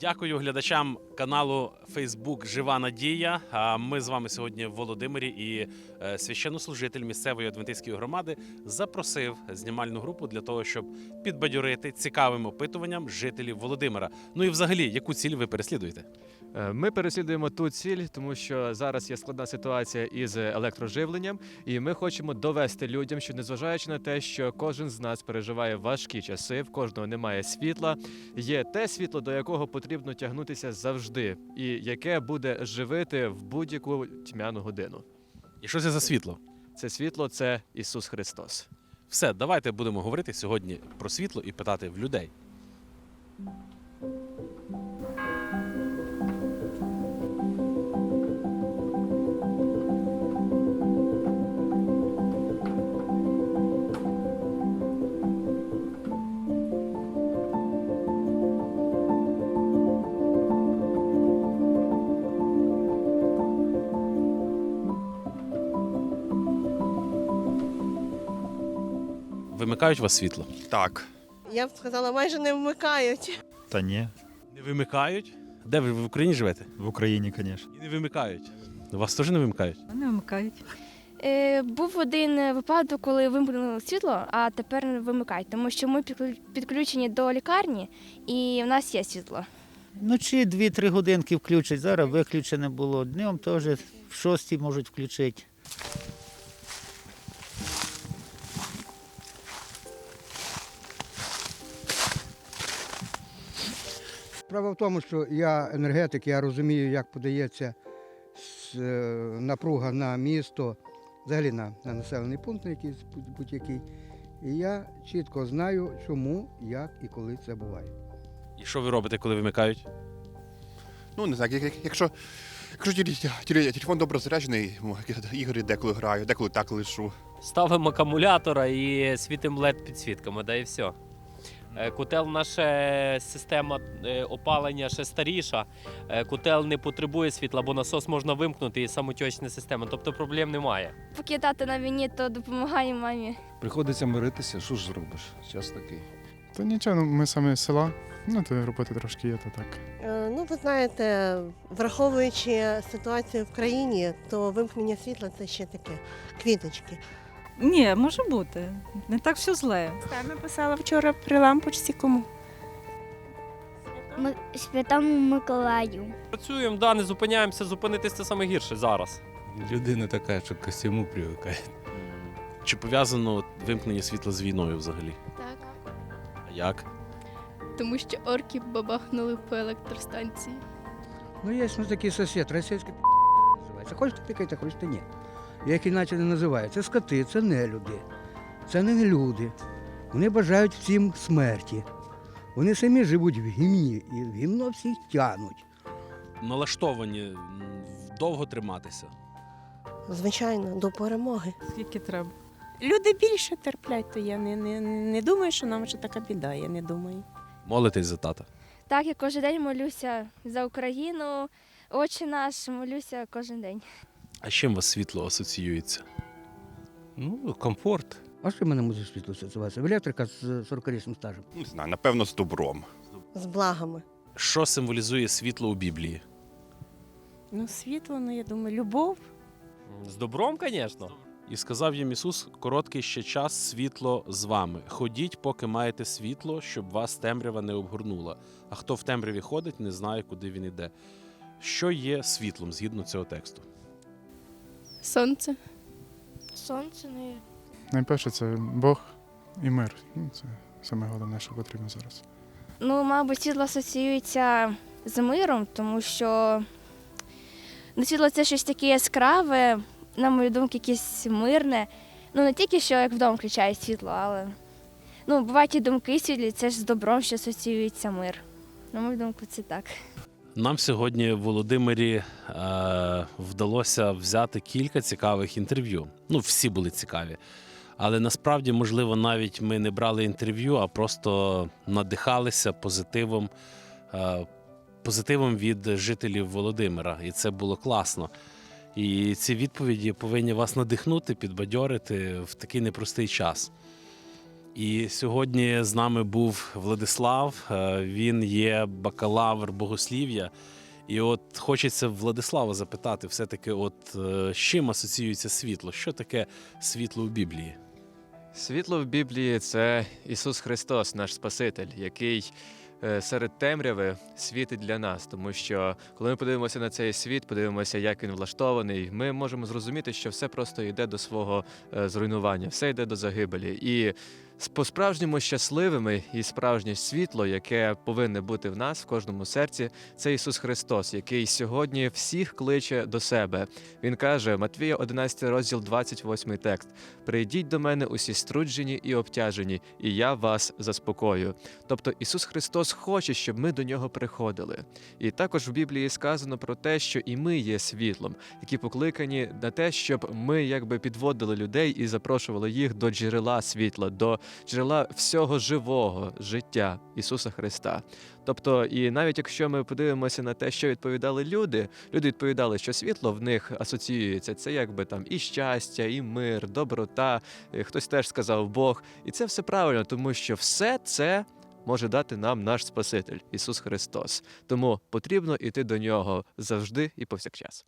Дякую глядачам каналу Facebook Жива Надія. А ми з вами сьогодні в Володимирі і е, священнослужитель місцевої адвентистської громади запросив знімальну групу для того, щоб підбадьорити цікавим опитуванням жителів Володимира. Ну і взагалі, яку ціль ви переслідуєте? Е, Ми переслідуємо ту ціль, тому що зараз є складна ситуація із електроживленням, і ми хочемо довести людям, що незважаючи на те, що кожен з нас переживає важкі часи, в кожного немає світла, є те світло, до якого потрібно тягнутися завжди, і яке буде живити в будь-яку тьмяну годину. І що це за світло? Це світло це Ісус Христос. Все, давайте будемо говорити сьогодні про світло і питати в людей. Вимикають у вас світло? Так. Я б сказала, майже не вмикають. Та ні, Не вимикають? Де ви в Україні живете? в Україні, звісно. І не вимикають. Вас теж не вимикають? Вони вимикають. Е, був один випадок, коли вимкнули світло, а тепер не вимикають, тому що ми підключені до лікарні і в нас є світло. Вночі 2-3 годинки включать, зараз виключене було. Днем теж в 6 можуть включити. Справа в тому, що я енергетик, я розумію, як подається е, напруга на місто, взагалі на, на населений пункт на якийсь будь- будь-який. І я чітко знаю, чому, як і коли це буває. І що ви робите, коли вимикають? Ну, не знаю, як- як- якщо, якщо телефон добре заряджений, ігри деколи граю, деколи так лишу. Ставимо акумулятора і світимо led підсвітками, да і все. Е, Котел наша система е, опалення ще старіша. Е, Котел не потребує світла, бо насос можна вимкнути і самотечна система. Тобто проблем немає. Поки тато на війні, то допомагає мамі. Приходиться миритися, що ж зробиш? Час такий. Та нічого, ну ми самі з села, ну то роботи трошки є, то так. Е, Ну, ви знаєте, враховуючи ситуацію в країні, то вимкнення світла це ще таке квіточки. Ні, може бути. Не так все зле. Саме писала вчора при лампочці кому. Святому Миколаю. Працюємо, да, не зупиняємося, зупинитися це саме гірше зараз. Людина така, що ко всьому привикає. Чи пов'язано от вимкнення світла з війною взагалі? Так. А як? Тому що орки бабахнули по електростанції. Ну, є ну, такий сусід, російський називається. Хочете тикайте, хочете ні. Як іначе не називають. Це скоти, це не люди. Це не люди. Вони бажають всім смерті. Вони самі живуть в гімні і в гімно всіх тянуть. Налаштовані довго триматися. Звичайно, до перемоги. Скільки треба. Люди більше терплять, то я не, не, не думаю, що нам вже така біда, я не думаю. Молитесь за тата. Так, я кожен день молюся за Україну. Отче наш, молюся кожен день. А з чим у вас світло асоціюється? Ну, комфорт. А що в мене може світло асоціюватися? Електрика з 40-річним стажем. Не знаю, напевно, з добром. З благами. Що символізує світло у Біблії? Ну, світло, ну я думаю, любов. З добром, звісно. І сказав їм Ісус: короткий ще час світло з вами. Ходіть, поки маєте світло, щоб вас темрява не обгорнула. А хто в темряві ходить, не знає, куди він іде. Що є світлом згідно цього тексту? Сонце. Сонце не. Найперше це Бог і мир. Ну, це саме головне, що потрібно зараз. Ну, мабуть, світло асоціюється з миром, тому що ну, світло це щось таке яскраве, на мою думку, якесь мирне. Ну, не тільки що як вдома включає світло, але ну, бувають і думки світлі, це ж з добром, що асоціюється мир. На мою думку, це так. Нам сьогодні в Володимирі е, вдалося взяти кілька цікавих інтерв'ю. Ну, всі були цікаві. Але насправді, можливо, навіть ми не брали інтерв'ю, а просто надихалися позитивом, е, позитивом від жителів Володимира. І це було класно. І ці відповіді повинні вас надихнути, підбадьорити в такий непростий час. І сьогодні з нами був Владислав. Е, Він є бакалавр богослів'я. І от хочеться Владислава запитати, все-таки, от е, з чим асоціюється світло? Що таке світло у Біблії? Світло в Біблії це Ісус Христос, наш Спаситель, який е, серед темряви світить для нас. Тому що коли ми подивимося на цей світ, подивимося, як він влаштований, ми можемо зрозуміти, що все просто йде до свого зруйнування, все йде до загибелі. І по-справжньому щасливими і справжнє світло, яке повинне бути в нас в кожному серці, це Ісус Христос, який сьогодні всіх кличе до себе. Він каже, Матвія 11 розділ, 28 текст. Прийдіть до мене усі струджені і обтяжені, і я вас заспокою. Тобто Ісус Христос хоче, щоб ми до нього приходили. І також в Біблії сказано про те, що і ми є світлом, які покликані на те, щоб ми якби підводили людей і запрошували їх до джерела світла, до джерела всього живого життя Ісуса Христа. Тобто, і навіть якщо ми подивимося на те, що відповідали люди, люди відповідали, що світло в них асоціюється. Це якби там і щастя, і мир, доброта. е, Хтось теж сказав Бог. І це все правильно, тому що все це. Може дати нам наш Спаситель Ісус Христос. Тому потрібно йти до нього завжди і повсякчас.